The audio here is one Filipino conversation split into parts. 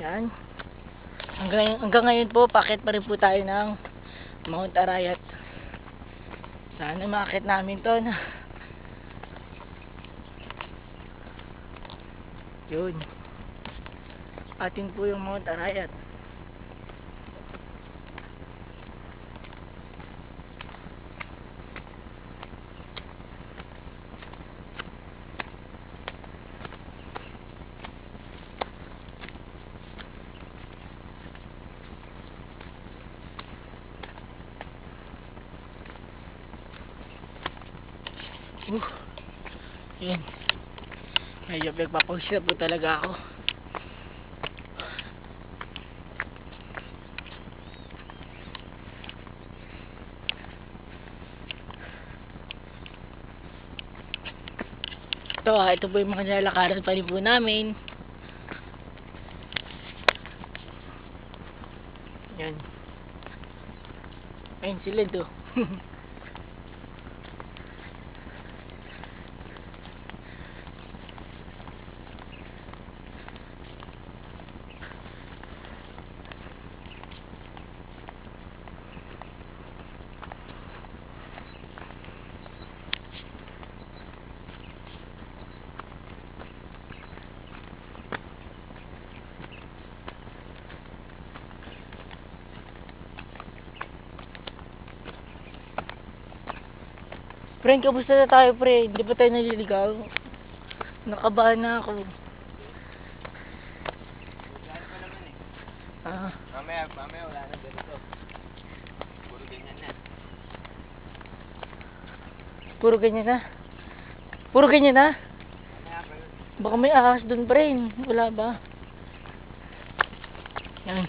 Yan. Hanggang, hanggang ngayon po, pakit pa rin po tayo ng Mount Arayat. Sana makakit namin to na. Yun. Atin po yung Mount Arayat. Uh, yun. Medyo nagpapawis na po talaga ako. Ito, ah, ito po yung mga nilalakaran pa rin po namin. Yan. Ayun sila do. Friend, kamusta na tayo, pre? Hindi pa tayo naliligaw? Nakabahan na ako. Ah, Mamaya, mamaya wala na ganito. Puro ganyan na. puro ganyan na. Puro ganyan na? Baka may ahas dun, friend. Wala ba? Yan.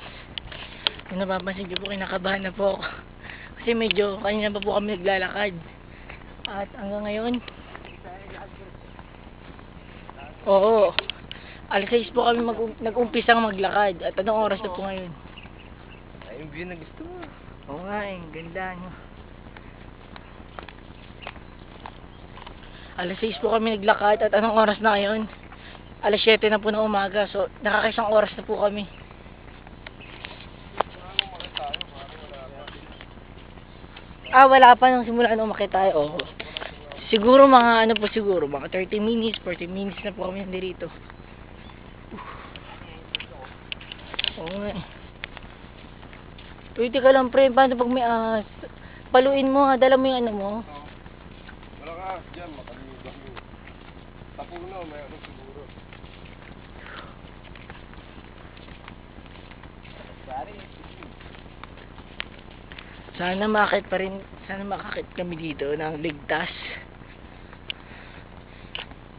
Kung napapansin niyo po, kinakabahan na po ako. Kasi medyo, kanina pa po kami naglalakad. At hanggang ngayon, oo. Alas 6 po kami mag nag-umpisang maglakad. At anong oras na po ngayon? Ay, yung view na gusto mo. Oo nga eh, ganda no. Alas 6 po kami naglakad at anong oras na ngayon? Alas 7 na po ng umaga. So, nakakaisang oras na po kami. Ah, wala pa nang simula nung umakit tayo. Oo. Siguro mga ano po siguro, mga 30 minutes, 40 minutes na po kami nandito. Oo nga eh. Pwede ka lang pre, paano pag may ahas? Paluin mo ha, dala mo yung ano mo. Wala ka, dyan, makalimutan mo. Tapuno, may ano siguro. Pare, Sana makakit pa rin, sana makakit kami dito ng ligtas.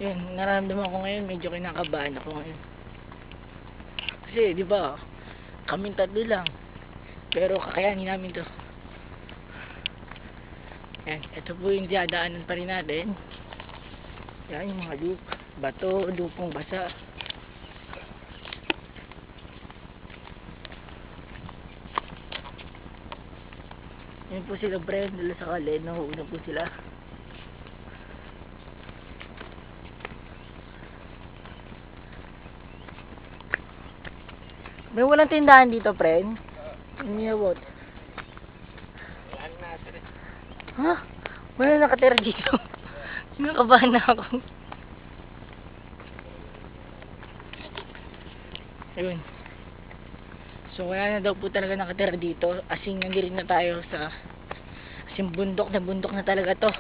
Yun, nararamdaman ko ngayon, medyo kinakabahan ako ngayon. Kasi, di ba, kaming tatlo lang. Pero kakayanin namin to. Yan, ito po yung diadaanan pa rin natin. Yan, yung mga loop, bato, lupong basa. Yan po sila Brian dala sa kaled, nahuuna po sila. May walang tindahan dito. Iniyawot. wala na eh. Ha? Wala nakatira dito. Nakabahan na ako. Ayun. So wala na daw po talaga nakatira dito. Asing nandirin na tayo sa asing bundok na bundok na talaga to.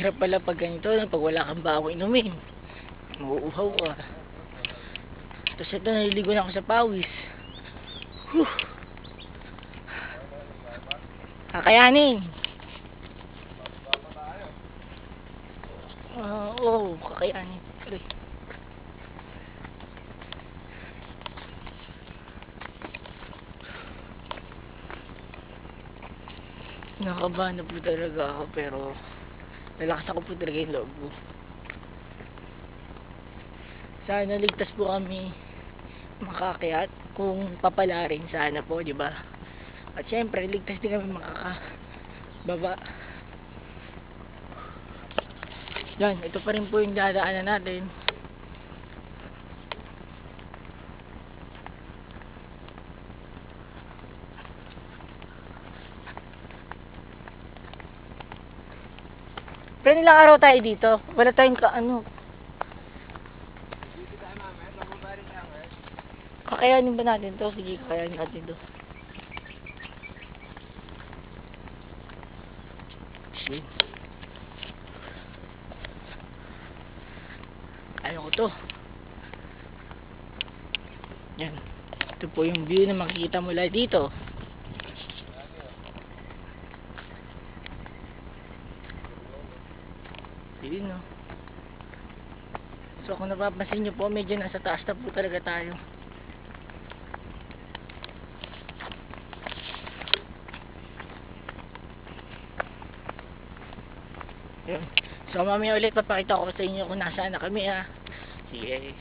Hirap pala pag ganito, pag wala kang bago inumin. Mauuhaw ka. Tapos ito, naliligo na ako sa pawis. Whew. Kakayanin. Uh, oo, oh, kakayanin. Aray. Nakaba na po talaga ako pero nalakas ako po talaga yung loob ko. Sana ligtas po kami makakyat kung papalarin sana po, di ba? At syempre, ligtas din kami makakababa. Yan, ito pa rin po yung dadaanan natin. Ilang araw tayo dito. Wala tayong ka, ano. Kakayanin ba natin to? Sige, kakayanin natin to. Sige. Kaya ko to. Yan. Ito po yung view na makikita mula dito. Yun no. So kung napapansin nyo po, medyo nasa taas na po talaga tayo. Yun. So mamaya ulit papakita ko sa inyo kung nasaan na kami ha. Sige.